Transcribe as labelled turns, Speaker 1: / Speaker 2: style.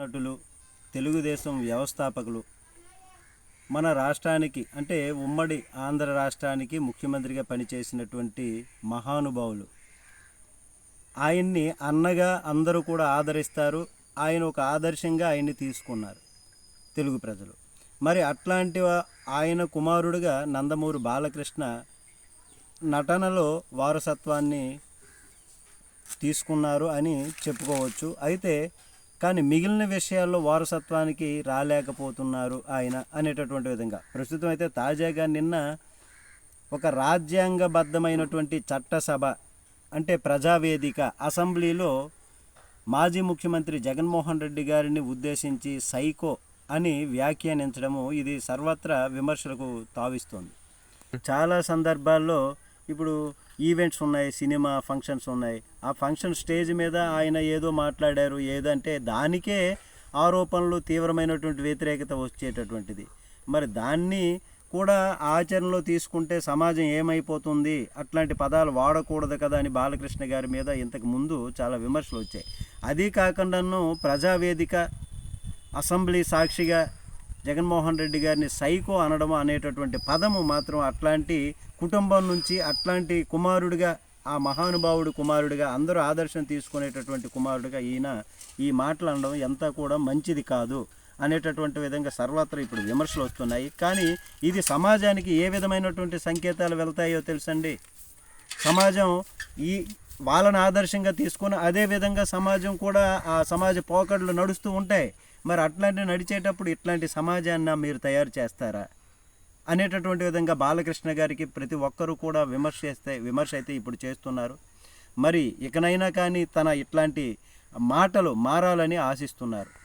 Speaker 1: నటులు తెలుగుదేశం వ్యవస్థాపకులు. మన రాష్ట్రానికి అంటే ఉమ్మడి ఆంధ్ర రాష్ట్రానికి ముఖ్యమంత్రిగా పనిచేసినటువంటి మహానుభావులు. ఆయన్ని అన్నగా అందరూ కూడా ఆదరిస్తారు. ఆయన ఒక ఆదర్శంగా ఆయన్ని తీసుకున్నారు తెలుగు ప్రజలు. మరి అట్లాంటి ఆయన కుమారుడుగా నందమూరి బాలకృష్ణ నటనలో వారసత్వాన్ని తీసుకున్నారు అని చెప్పుకోవచ్చు. అయితే కానీ మిగిలిన విషయాల్లో వారసత్వానికి రాలేకపోతున్నారు ఆయన అనేటటువంటి విధంగా. ప్రస్తుతం అయితే తాజాగా నిన్న ఒక రాజ్యాంగబద్ధమైనటువంటి చట్టసభ అంటే ప్రజావేదిక అసెంబ్లీలో మాజీ ముఖ్యమంత్రి జగన్మోహన్ రెడ్డి గారిని ఉద్దేశించి సైకో అని వ్యాఖ్యానించడము ఇది సర్వత్రా విమర్శలకు తావిస్తోంది. చాలా సందర్భాల్లో ఇప్పుడు ఈవెంట్స్ ఉన్నాయి సినిమా ఫంక్షన్స్ ఉన్నాయి. ఆ ఫంక్షన్ స్టేజ్ మీద ఆయన ఏదో మాట్లాడారు ఏదంటే దానికే ఆరోపణలు తీవ్రమైనటువంటి వ్యతిరేకత వచ్చేటటువంటిది. మరి దాన్ని కూడా ఆచరణలో తీసుకుంటే సమాజం ఏమైపోతుంది? అట్లాంటి పదాలు వాడకూడదు కదా అని బాలకృష్ణ గారి మీద ఇంతకు ముందు చాలా విమర్శలు వచ్చాయి. అది కాకుండాను ప్రజావేదిక అసెంబ్లీ సాక్షిగా జగన్మోహన్ రెడ్డి గారిని సైకో అనడం అనేటటువంటి పదము మాత్రం అట్లాంటి కుటుంబం నుంచి అట్లాంటి కుమారుడిగా ఆ మహానుభావుడు కుమారుడిగా అందరూ ఆదర్శం తీసుకునేటటువంటి కుమారుడిగా ఈయన ఈ మాటలు అనడం ఎంత కూడా మంచిది కాదు అనేటటువంటి విధంగా సర్వత్రా ఇప్పుడు విమర్శలు వస్తున్నాయి. కానీ ఇది సమాజానికి ఏ విధమైనటువంటి సంకేతాలు వెళ్తాయో తెలుసండి? సమాజం ఈ వాళ్ళని ఆదర్శంగా తీసుకుని అదే విధంగా సమాజం కూడా ఆ సమాజ పోకడలు నడుస్తూ ఉంటాయి. మరి అట్లాంటి నడిచేటప్పుడు ఇట్లాంటి సమాజాన్ని మీరు తయారు చేస్తారా? అనేటటువంటి విధంగా బాలకృష్ణ గారికి ప్రతి ఒక్కరూ కూడా విమర్శ చేస్తే విమర్శ అయితే ఇప్పుడు చేస్తున్నారు. మరి ఇకనైనా కానీ తన ఇట్లాంటి మాటలు మారాలని ఆశిస్తున్నారు.